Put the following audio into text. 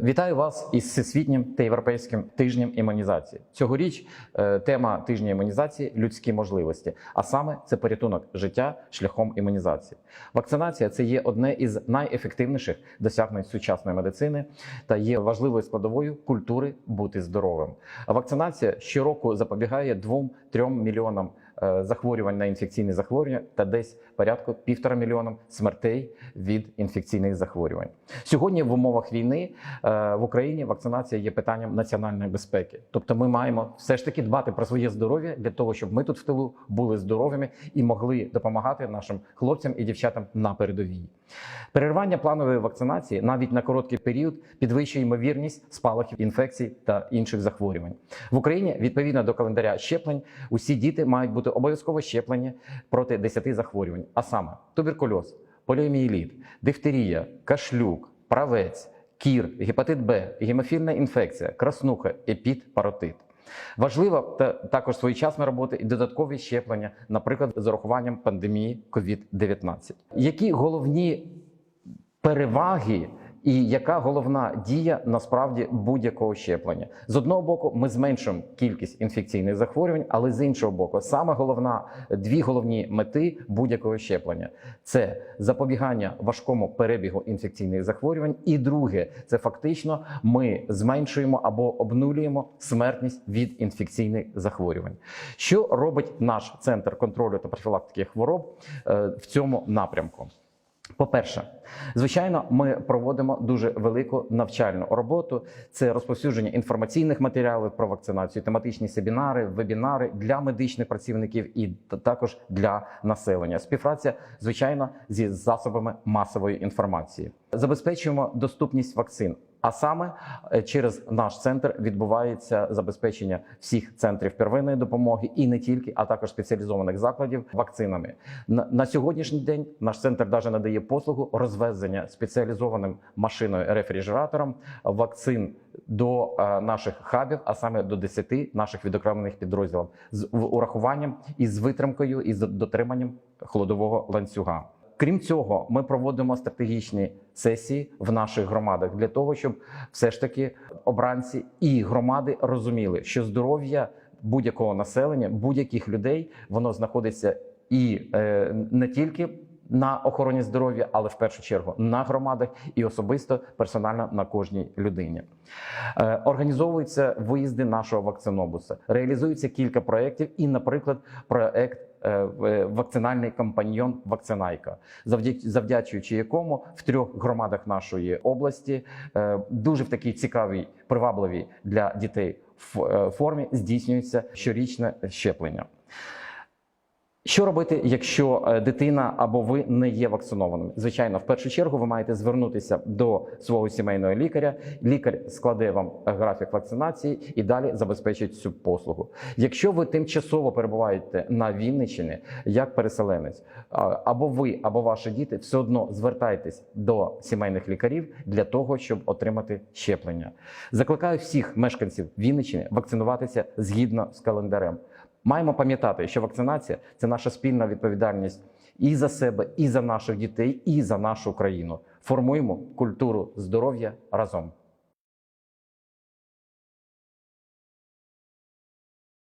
Вітаю вас із всесвітнім та європейським тижнем імунізації. Цьогоріч е, тема тижня імунізації людські можливості, а саме це порятунок життя шляхом імунізації. Вакцинація це є одне із найефективніших досягнень сучасної медицини та є важливою складовою культури бути здоровим. Вакцинація щороку запобігає 2-3 мільйонам захворювань на інфекційні захворювання та десь порядку півтора мільйонам смертей від інфекційних захворювань. Сьогодні в умовах війни е, в Україні вакцинація є питанням національної безпеки. Тобто, ми маємо все ж таки дбати про своє здоров'я для того, щоб ми тут в тилу були здоровими і могли допомагати нашим хлопцям і дівчатам на передовій. Перервання планової вакцинації навіть на короткий період підвищує ймовірність спалахів інфекцій та інших захворювань в Україні. Відповідно до календаря щеплень, усі діти мають бути обов'язково щеплені проти 10 захворювань, а саме туберкульоз, поліомієліт, дифтерія, кашлюк, правець, кір, гепатит Б, гемофільна інфекція, краснуха, епід, паротит. Важливо та також своєчасна робота і додаткові щеплення, наприклад, з урахуванням пандемії COVID-19. Які головні переваги і яка головна дія насправді будь-якого щеплення? З одного боку, ми зменшуємо кількість інфекційних захворювань, але з іншого боку, саме головна дві головні мети будь-якого щеплення це запобігання важкому перебігу інфекційних захворювань. І друге, це фактично ми зменшуємо або обнулюємо смертність від інфекційних захворювань. Що робить наш центр контролю та профілактики хвороб е, в цьому напрямку? По-перше, звичайно, ми проводимо дуже велику навчальну роботу. Це розповсюдження інформаційних матеріалів про вакцинацію, тематичні семінари, вебінари для медичних працівників і також для населення. Співпраця, звичайно, зі засобами масової інформації. Забезпечуємо доступність вакцин. А саме е, через наш центр відбувається забезпечення всіх центрів первинної допомоги і не тільки, а також спеціалізованих закладів вакцинами. На, сьогоднішній день наш центр навіть надає послугу розвезення спеціалізованим машиною рефрижератором вакцин до е, наших хабів, а саме до 10 наших відокремлених підрозділів з урахуванням і з витримкою і з дотриманням холодового ланцюга. Крім цього, ми проводимо стратегічні сесії в наших громадах для того, щоб все ж таки обранці і громади розуміли, що здоров'я будь-якого населення, будь-яких людей, воно знаходиться і е, не тільки на охороні здоров'я, але в першу чергу на громадах і особисто персонально на кожній людині. Е, Організовуються виїзди нашого вакцинобуса, реалізується кілька проєктів, і, наприклад, проект е, вакцинальний компаньйон Вакцинайка, завдя- завдячуючи якому в трьох громадах нашої області е, дуже в такій цікавій, привабливій для дітей е, формі здійснюється щорічне щеплення. Що робити, якщо е, дитина або ви не є вакцинованими? Звичайно, в першу чергу ви маєте звернутися до свого сімейного лікаря. Лікар складе вам графік вакцинації і далі забезпечить цю послугу. Якщо ви тимчасово перебуваєте на Вінниччині як переселенець, або ви, або ваші діти, все одно звертайтесь до сімейних лікарів для того, щоб отримати щеплення. Закликаю всіх мешканців Вінниччини вакцинуватися згідно з календарем. Маємо пам'ятати, що вакцинація це наша спільна відповідальність і за себе, і за наших дітей, і за нашу країну. Формуємо культуру здоров'я разом.